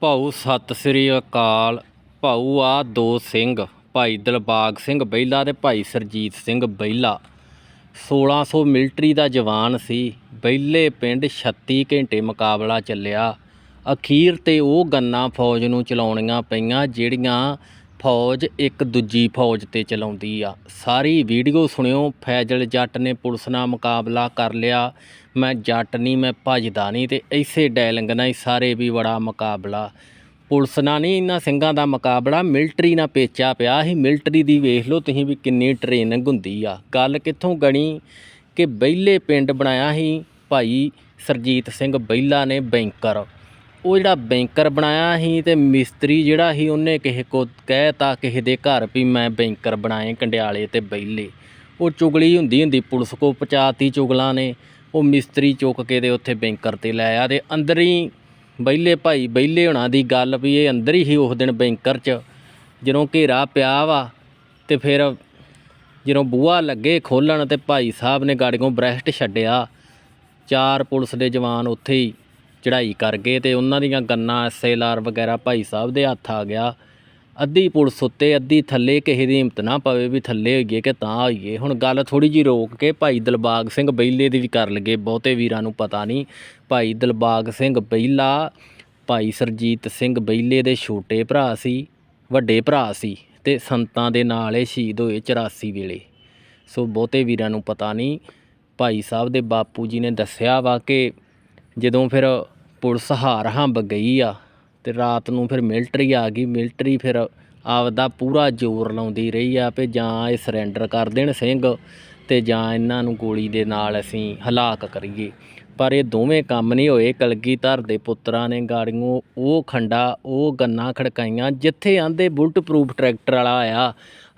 ਭਾਊ ਸਤਿ ਸ੍ਰੀ ਅਕਾਲ। ਭਾਊ ਆ ਦੋ ਸਿੰਘ, ਭਾਈ ਦਿਲਬਾਗ ਸਿੰਘ ਬਹਿਲਾ ਤੇ ਭਾਈ ਸਰਜੀਤ ਸਿੰਘ ਬਹਿਲਾ 1600 ਮਿਲਟਰੀ ਦਾ ਜਵਾਨ ਸੀ। ਬਹਿਲੇ ਪਿੰਡ 36 ਘੰਟੇ ਮੁਕਾਬਲਾ ਚੱਲਿਆ। ਅਖੀਰ ਤੇ ਉਹ ਗੰਨਾ ਫੌਜ ਨੂੰ ਚਲਾਉਣੀਆਂ ਪਈਆਂ, ਜਿਹੜੀਆਂ ਫੌਜ ਇੱਕ ਦੂਜੀ ਫੌਜ ਤੇ ਚਲਾਉਂਦੀ ਆ। ਸਾਰੀ ਵੀਡੀਓ ਸੁਣਿਓ, ਫੈਜ਼ਲ ਜੱਟ ਨੇ ਪੁਲਿਸ ਨਾਲ ਮੁਕਾਬਲਾ ਕਰ ਲਿਆ। ਮੈਂ ਜੱਟ ਨਹੀਂ, ਮੈਂ ਭੱਜਦਾ ਨਹੀਂ ਤੇ ਐਸੇ ਡਾਇਲਿੰਗ ਨਾਲ ਹੀ ਸਾਰੇ ਵੀ ਬੜਾ ਮੁਕਾਬਲਾ। ਪੁਲਿਸ ਨਾਲ ਨਹੀਂ, ਇਹਨਾਂ ਸਿੰਘਾਂ ਦਾ ਮੁਕਾਬਲਾ। ਮਿਲਟਰੀ ਨਾਲ ਪੇਚਾ ਪਿਆ ਸੀ। ਮਿਲਟਰੀ ਦੀ ਵੇਖ ਲਓ ਤੁਸੀਂ ਵੀ ਕਿੰਨੀ ਟ੍ਰੇਨਿੰਗ ਹੁੰਦੀ ਆ। ਗੱਲ ਕਿੱਥੋਂ ਗਣੀ ਕਿ ਬਹਿਲੇ ਪਿੰਡ ਬਣਾਇਆ ਸੀ ਭਾਈ ਸਰਜੀਤ ਸਿੰਘ ਬਹਿਲਾ ਨੇ ਬੈਂਕਰ। ਉਹ ਜਿਹੜਾ ਬੈਂਕਰ ਬਣਾਇਆ ਸੀ ਅਤੇ ਮਿਸਤਰੀ ਜਿਹੜਾ ਸੀ, ਉਹਨੇ ਕਿਸੇ ਕੋ ਕਹਿਤਾ, ਕਿਸੇ ਦੇ ਘਰ ਵੀ ਮੈਂ ਬੈਂਕਰ ਬਣਾਏ ਕੰਡਿਆਲੇ ਅਤੇ ਬਹਿਲੇ ਉਹ ਚੁਗਲੀ ਹੁੰਦੀ ਹੁੰਦੀ ਪੁਲਿਸ ਕੋਲ ਪਹੁੰਚਾਤੀ ਚੁਗਲਾਂ ਨੇ। ਉਹ ਮਿਸਤਰੀ ਚੁੱਕ ਕੇ ਅਤੇ ਉੱਥੇ ਬੈਂਕਰ ਤੇ ਲੈ ਆ ਅਤੇ ਅੰਦਰ ਹੀ ਬਹਿਲੇ ਭਾਈ ਬਹਿਲੇ ਹੋਣਾ ਦੀ ਗੱਲ ਵੀ ਇਹ ਅੰਦਰ ਹੀ ਸੀ ਉਸ ਦਿਨ ਬੈਂਕਰ 'ਚ। ਜਦੋਂ ਘੇਰਾ ਪਿਆ ਵਾ ਅਤੇ ਫਿਰ ਜਦੋਂ ਬੂਹਾ ਲੱਗੇ ਖੋਲ੍ਹਣ ਅਤੇ ਭਾਈ ਸਾਹਿਬ ਨੇ ਗਾੜੀਆਂ ਬ੍ਰੈਸਟ ਛੱਡਿਆ। ਚਾਰ ਪੁਲਿਸ ਦੇ ਜਵਾਨ ਉੱਥੇ ਹੀ ਚੜ੍ਹਾਈ ਕਰ ਗਏ ਤੇ ਉਹਨਾਂ ਦੀਆਂ ਗੰਨਾਂ ਐਸਏਲਾਰ ਵਗੈਰਾ ਭਾਈ ਸਾਹਿਬ ਦੇ ਹੱਥ ਆ ਗਿਆ। ਅੱਧੀ ਪੁਲਿਸ ਉੱਤੇ, ਅੱਧੀ ਥੱਲੇ ਕਿਸੇ ਦੀ ਹਿੰਮਤ ਨਾ ਪਵੇ ਵੀ ਥੱਲੇ ਹੋਈਏ ਕਿ ਤਾਂ ਹੋਈਏ। ਹੁਣ ਗੱਲ ਥੋੜੀ ਜੀ ਰੋਕ ਕੇ ਭਾਈ ਦਿਲਬਾਗ ਸਿੰਘ ਬਹਿਲੇ ਦੀ ਵੀ ਕਰ ਲਗੇ ਬਹੁਤੇ ਵੀਰਾਂ ਨੂੰ ਪਤਾ ਨਹੀਂ। ਭਾਈ ਦਿਲਬਾਗ ਸਿੰਘ ਬਹਿਲਾ ਭਾਈ ਸਰਜੀਤ ਸਿੰਘ ਬਹਿਲੇ ਦੇ ਛੋਟੇ ਭਰਾ ਸੀ, ਵੱਡੇ ਭਰਾ ਸੀ ਤੇ ਸੰਤਾਂ ਦੇ ਨਾਲ ਇਹ ਸ਼ਹੀਦ ਹੋਏ 84 ਵੇਲੇ। ਸੋ ਬਹੁਤੇ ਵੀਰਾਂ ਨੂੰ ਪਤਾ ਨਹੀਂ। ਭਾਈ ਸਾਹਿਬ ਦੇ ਬਾਪੂ ਜੀ ਨੇ ਦੱਸਿਆ ਵਾ ਕਿ ਜਦੋਂ ਫਿਰ ਪੁਲਿਸ ਹਾਰ ਹੰਬ ਗਈ ਆ ਅਤੇ ਰਾਤ ਨੂੰ ਫਿਰ ਮਿਲਟਰੀ ਆ ਗਈ, ਮਿਲਟਰੀ ਫਿਰ ਆਪਦਾ ਪੂਰਾ ਜ਼ੋਰ ਲਾਉਂਦੀ ਰਹੀ ਆ ਵੀ ਜਾਂ ਇਹ ਸਰੈਂਡਰ ਕਰ ਦੇਣ ਸਿੰਘ ਅਤੇ ਜਾਂ ਇਹਨਾਂ ਨੂੰ ਗੋਲੀ ਦੇ ਨਾਲ ਅਸੀਂ ਹਲਾਕ ਕਰੀਏ। ਪਰ ਇਹ ਦੋਵੇਂ ਕੰਮ ਨਹੀਂ ਹੋਏ। ਕਲਗੀਧਰ ਦੇ ਪੁੱਤਰਾਂ ਨੇ ਗਾੜੀਆਂ, ਉਹ ਖੰਡਾ, ਉਹ ਗੰਨਾ ਖੜਕਾਈਆਂ। ਜਿੱਥੇ ਆਂਦੇ ਬੁਲਟ ਪ੍ਰੂਫ ਟਰੈਕਟਰ ਵਾਲਾ ਆਇਆ,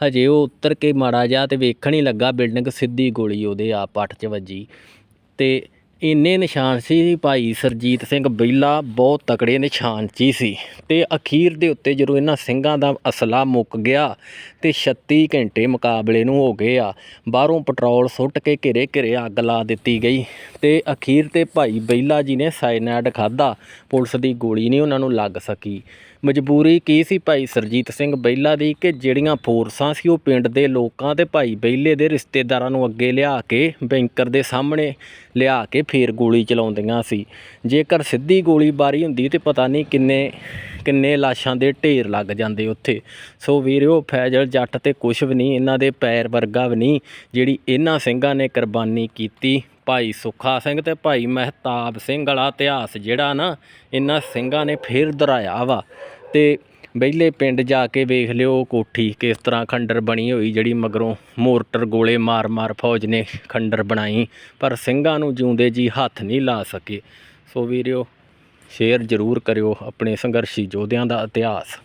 ਹਜੇ ਉਹ ਉੱਤਰ ਕੇ ਮਾੜਾ ਜਾ ਤੇ ਵੇਖਣ ਹੀ ਲੱਗਾ ਬਿਲਡਿੰਗ ਸਿੱਧੀ ਗੋਲੀ ਉਹਦੇ ਆ ਪੱਟ 'ਚ ਵੱਜੀ। ਤੇ ਇੰਨੇ ਨਿਸ਼ਾਨ ਸੀ ਭਾਈ ਸਰਜੀਤ ਸਿੰਘ ਬਹਿਲਾ ਬਹੁਤ ਤਕੜੇ ਨਿਸ਼ਾਨਚੀ ਸੀ ਤੇ ਅਖੀਰ ਦੇ ਉੱਤੇ ਜਦੋਂ ਇਹਨਾਂ ਸਿੰਘਾਂ ਦਾ ਅਸਲਾ ਮੁੱਕ ਗਿਆ ਤੇ 36 ਘੰਟੇ ਮੁਕਾਬਲੇ ਨੂੰ ਹੋ ਗਏ ਆ, ਬਾਹਰੋਂ ਪੈਟਰੋਲ ਸੁੱਟ ਕੇ ਘਿਰੇ ਘਿਰੇ ਅੱਗ ਲਾ ਦਿੱਤੀ ਗਈ ਤੇ ਅਖੀਰ ਤੇ ਭਾਈ ਬਹਿਲਾ ਜੀ ਨੇ ਸਾਇਨਾਈਡ ਖਾਦਾ ਪੁਲਿਸ ਦੀ ਗੋਲੀ ਨਹੀਂ ਉਹਨਾਂ ਨੂੰ ਲੱਗ ਸਕੀ। ਮਜਬੂਰੀ ਕੀ ਸੀ ਭਾਈ ਸਰਜੀਤ ਸਿੰਘ ਬਹਿਲਾ ਦੀ ਕਿ ਜਿਹੜੀਆਂ ਫੋਰਸਾਂ ਸੀ ਉਹ ਪਿੰਡ ਦੇ ਲੋਕਾਂ ਤੇ ਭਾਈ ਬਹਿਲੇ ਦੇ ਰਿਸ਼ਤੇਦਾਰਾਂ ਨੂੰ ਅੱਗੇ ਲਿਆ ਕੇ, ਬੈਂਕਰ ਦੇ ਸਾਹਮਣੇ ਲਿਆ ਕੇ ਫੇਰ ਗੋਲੀ ਚਲਾਉਂਦੀਆਂ ਸੀ। ਜੇਕਰ ਸਿੱਧੀ ਗੋਲੀਬਾਰੀ ਹੁੰਦੀ ਤਾਂ ਪਤਾ ਨਹੀਂ ਕਿੰਨੇ ਕਿੰਨੇ ਲਾਸ਼ਾਂ ਦੇ ਢੇਰ ਲੱਗ ਜਾਂਦੇ ਉੱਥੇ। ਸੋ ਵੀਰਿਓ ਫੈਜ਼ਲ ਜੱਟ ਤੇ ਕੁਛ ਵੀ ਨਹੀਂ, ਇਹਨਾਂ ਦੇ ਪੈਰ ਵਰਗਾ ਵੀ ਨਹੀਂ, ਜਿਹੜੀ ਇਹਨਾਂ ਸਿੰਘਾਂ ਨੇ ਕੁਰਬਾਨੀ ਕੀਤੀ। ਭਾਈ ਸੁੱਖਾ ਸਿੰਘ ਤੇ ਭਾਈ ਮਹਿਤਾਬ ਸਿੰਘ ਵਾਲਾ ਇਤਿਹਾਸ ਜਿਹੜਾ ਨਾ, ਇਹਨਾਂ ਸਿੰਘਾਂ ਨੇ ਫੇਰ ਦੁਹਰਾਇਆ ਵਾ। ਤੇ ਵਿਹਲੇ ਪਿੰਡ ਜਾ ਕੇ ਵੇਖ ਲਿਓ ਕੋਠੀ ਕਿਸ ਤਰ੍ਹਾਂ ਖੰਡਰ ਬਣੀ ਹੋਈ, ਜਿਹੜੀ ਮਗਰੋਂ ਮੋਰਟਰ ਗੋਲੇ ਮਾਰ-ਮਾਰ ਫੌਜ ਨੇ ਖੰਡਰ ਬਣਾਈ, ਪਰ ਸਿੰਘਾਂ ਨੂੰ ਜਿਉਂਦੇ ਜੀ ਹੱਥ ਨਹੀਂ ਲਾ ਸਕੇ। ਸੋ ਵੀਰਿਓ, ਸ਼ੇਅਰ ਜ਼ਰੂਰ ਕਰਿਓ ਆਪਣੇ ਸੰਘਰਸ਼ੀ ਯੋਧਿਆਂ ਦਾ ਇਤਿਹਾਸ।